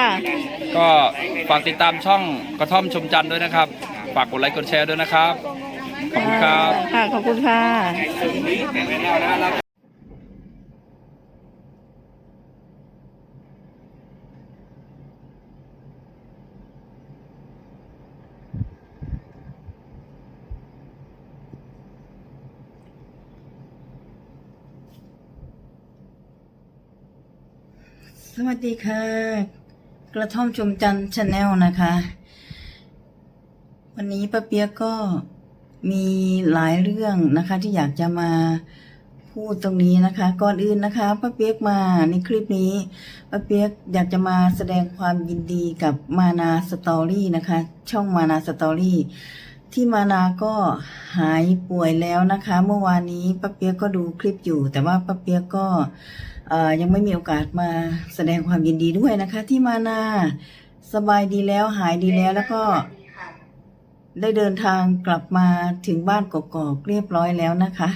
ค่ะ ก็ฝากติดตามช่องกระท่อมชมจันทร์ด้วยนะครับ ฝากกดไลค์กดแชร์ด้วยนะครับ ขอบคุณครับ ค่ะ ขอบคุณค่ะ สวัสดีค่ะ กระท่อมชมจันทร์ชาแนลนะคะ วันนี้ป้าเปียกก็มีหลายเรื่องนะคะ ที่อยากจะมาพูดตรงนี้นะคะ ก่อนอื่นนะคะป้าเปียกมาในคลิปนี้ป้าเปียกอยากจะมาแสดงความยินดีกับมานาสตอรี่นะคะ ช่องมานาสตอรี่ที่มานาก็หายป่วยแล้วนะคะ เมื่อวานนี้ป้าเปียกก็ดูคลิปอยู่ แต่ว่าป้าเปียกก็ ยังไม่มีโอกาสมาแสดงความยินดีด้วยนะคะ ที่มานาสบายดีแล้วหายดีแล้วแล้วก็ได้เดินทางกลับมาถึงบ้านกกอกเรียบร้อยแล้วนะคะ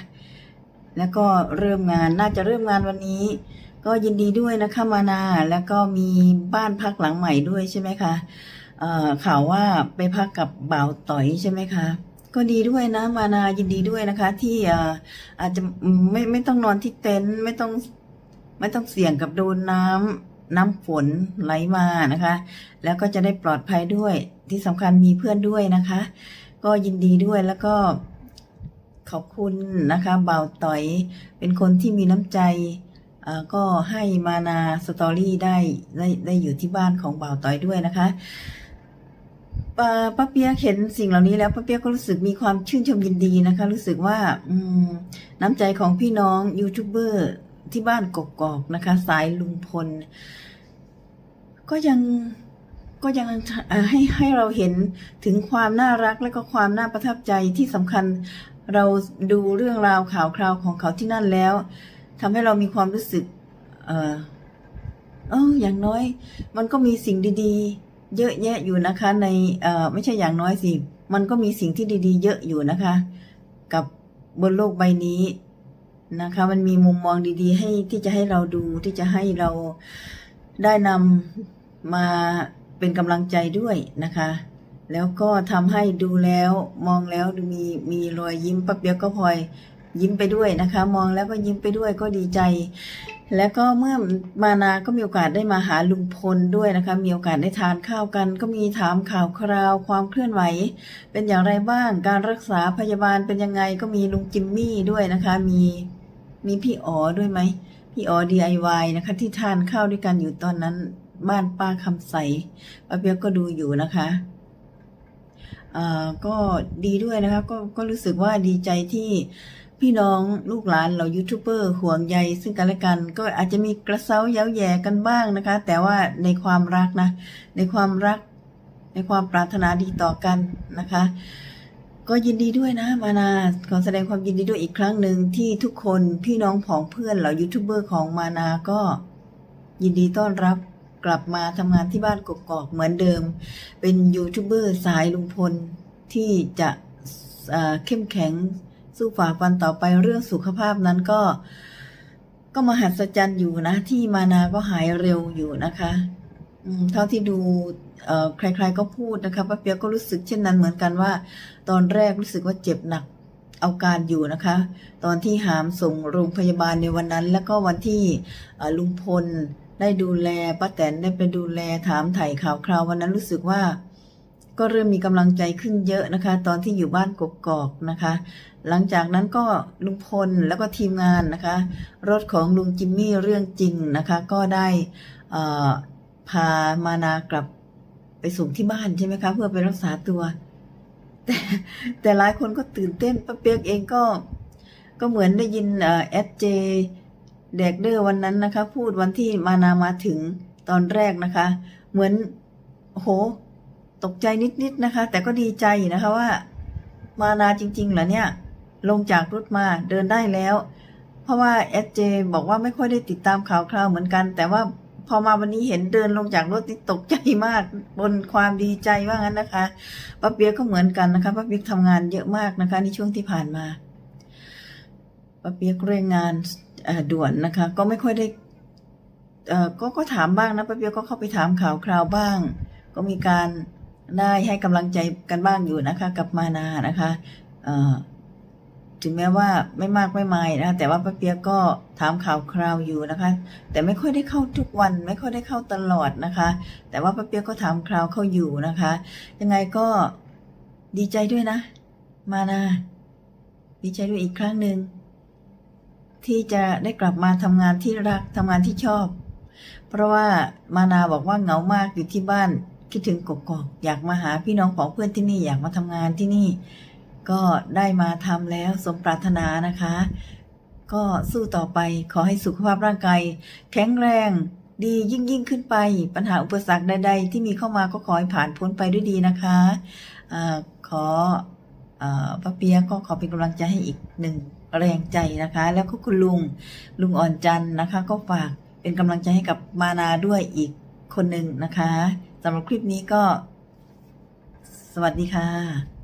แล้วก็เริ่มงานน่าจะเริ่มงานวันนี้ ก็ยินดีด้วยนะคะมานาแล้วก็มีบ้านพักหลังใหม่ด้วยใช่ไหมคะเอ่อข่าวว่าไปพักกับบ่าวต่อยใช่ไหมคะก็ดีด้วยนะมานายินดีด้วยนะคะ ที่เอ่ออาจจะไม่ไม่ต้องนอนที่เต็นท์ไม่ต้อง ไม่ต้องเสี่ยงกับโดนน้ำน้ำฝนไหลมานะคะ แล้วก็จะได้ปลอดภัยด้วยที่สำคัญมีเพื่อนด้วยนะคะ ก็ยินดีด้วยแล้วก็ขอบคุณนะคะบ่าวต่อยเป็นคนที่มีน้ำใจอ่อก็ให้มานาสตอรี่ได้ได้ได้อยู่ที่บ้านของบ่าวต่อยด้วยนะคะป้าป้าเปียกเห็นสิ่งเหล่านี้แล้วป้าเปียกก็รู้สึกมีความชื่นชมยินดีนะคะ รู้สึกว่าน้ำใจของพี่น้องยูทูบเบอร์ ที่บ้านกกอกนะคะ สายลุงพล ก็ยังก็ยังให้ให้เราเห็นถึงความน่ารักและก็ความน่าประทับใจที่สำคัญเราดูเรื่องราวข่าวคราวของเขาที่นั่นแล้วทำให้เรามีความรู้สึก เออเอออย่างน้อย มันก็มีสิ่งดีๆ เยอะแยะอยู่นะคะ ในเออไม่ใช่อย่างน้อยสิ มันก็มีสิ่งที่ดีๆ เยอะอยู่นะคะ กับบนโลกใบนี้ นะคะ มันมีมุมมองดีๆ ให้ที่จะให้เราดูที่จะให้เราได้นำมาเป็นกำลังใจด้วยนะคะ แล้วก็ทำให้ดูแล้วมองแล้วดูมีมีรอยยิ้มปั๊บเดียวก็พลอยยิ้มไปด้วยนะคะ มองแล้วก็ยิ้มไปด้วยก็ดีใจ แล้วก็เมื่อมานาก็มีโอกาสได้มาหาลุงพลด้วยนะคะ มีโอกาสได้ทานข้าวกัน ก็มีถามข่าวคราวความเคลื่อนไหว เป็นอย่างไรบ้างการรักษาพยาบาลเป็นยังไงก็มีลุงจิมมี่ด้วยนะคะ มี มีพี่อ๋อด้วยไหม พี่อ๋อ DIY นะคะ ที่ทานข้าวด้วยกันอยู่ตอนนั้น บ้านป้าคำใสป้าเปียกก็ดูอยู่นะคะเอ่อก็ดีด้วยนะคะ ก็ก็รู้สึกว่าดีใจที่พี่น้องลูกหลานเรายูทูบเบอร์ห่วงใยซึ่งกันและกัน ก็อาจจะมีกระเซ้าเย้าแย่กันบ้างนะคะ แต่ว่าในความรักนะ ในความรัก ในความปรารถนาดีต่อกันนะคะ ก็ยินดีด้วยนะ มานา ขอแสดงความยินดีด้วยอีกครั้งหนึ่งที่ทุกคนพี่น้องผองเพื่อนเหล่ายูทูบเบอร์ของมานาก็ ยินดีต้อนรับกลับมาทำงานที่บ้านกกอกเหมือนเดิม เป็นยูทูบเบอร์สายลุงพลที่จะเข้มแข็งสู้ฝ่าฟันต่อไปเรื่องสุขภาพนั้นก็ ก็มหัศจรรย์อยู่นะ ที่มานาก็หายเร็วอยู่นะคะ เท่าที่ดูใครๆก็พูดนะคะป้าเปียกก็รู้สึกเช่นนั้นเหมือนกันว่า ตอนแรกรู้สึกว่าเจ็บหนักเอาการอยู่นะคะ ตอนที่หามส่งโรงพยาบาลในวันนั้น แล้วก็วันที่ลุงพลได้ดูแลป้าแตนได้ไปดูแลถามไถ่ข่าวคราววันนั้นรู้สึกว่า ก็เริ่มมีกำลังใจขึ้นเยอะนะคะ ตอนที่อยู่บ้านกกอกนะคะ หลังจากนั้นก็ลุงพลแล้วก็ทีมงานนะคะ รถของลุงจิมมี่เรื่องจริงนะคะ ก็ได้อ่อ พามานากลับไปส่งที่บ้านใช่ไหมคะ เพื่อไปรักษาตัว แต่แต่หลายคนก็ตื่นเต้นป้าเปียกเองก็ ก็เหมือนได้ยินเอ่อเอสเจเดกเดอร์วันนั้นนะคะ พูดวันที่มานามาถึงตอนแรกนะคะ เหมือนโอ้โห ตกใจนิดๆนะคะ แต่ก็ดีใจนะคะว่า มานาจริงๆเหรอเนี่ย ลงจากรถมาเดินได้แล้ว เพราะว่าเอสเจบอกว่าไม่ค่อยได้ติดตามข่าวคราวเหมือนกัน แต่ว่า พอมาวันนี้เห็นเดินลงจากรถนี่ตกใจมาก บนความดีใจว่างั้นนะคะป้าเปียกก็เหมือนกันนะคะป้าเปียกทำงานเยอะมากนะคะ ในช่วงที่ผ่านมาป้าเปียกเร่งงานอ่อด่วนนะคะ ก็ไม่ค่อยได้อ่อก็ก็ถามบ้างนะป้าเปียกก็เข้าไปถามข่าวคราวบ้าง ก็มีการได้ให้กำลังใจกันบ้างอยู่นะคะ กับมานานะคะอ่อ ถึงแม้ว่าไม่มากไม่มายนะแต่ว่าป้าเปียกก็ถามข่าวคราวอยู่นะคะ แต่ไม่ค่อยได้เข้าทุกวัน ไม่ค่อยได้เข้าตลอดนะคะ แต่ว่าป้าเปียกก็ถามคราวเข้าอยู่นะคะ ยังไงก็ดีใจด้วยนะ มานาดีใจด้วยอีกครั้งหนึ่งที่จะได้กลับมาทำงานที่รักทำงานที่ชอบ เพราะว่ามานาบอกว่าเหงามากอยู่ที่บ้านคิดถึงกกอกอยากมาหาพี่น้องของเพื่อนที่นี่อยากมาทำงานที่นี่ ก็ได้มาทำแล้วสมปรารถนานะคะ ก็สู้ต่อไปขอให้สุขภาพร่างกายแข็งแรงดียิ่งยิ่งขึ้นไปปัญหาอุปสรรคใด ๆ ที่มีเข้ามาก็ขอให้ผ่านพ้นไปด้วยดีนะคะอขออป้าเปียก็ขอเป็นกำลังใจให้อีกหนึ่งแรงใจนะคะ แล้วก็คุณลุงลุงอ่อนจันทร์นะคะ ก็ฝากเป็นกำลังใจให้กับมานาด้วยอีกคนหนึ่งนะคะสำหรับคลิปนี้ก็ สวัสดีค่ะ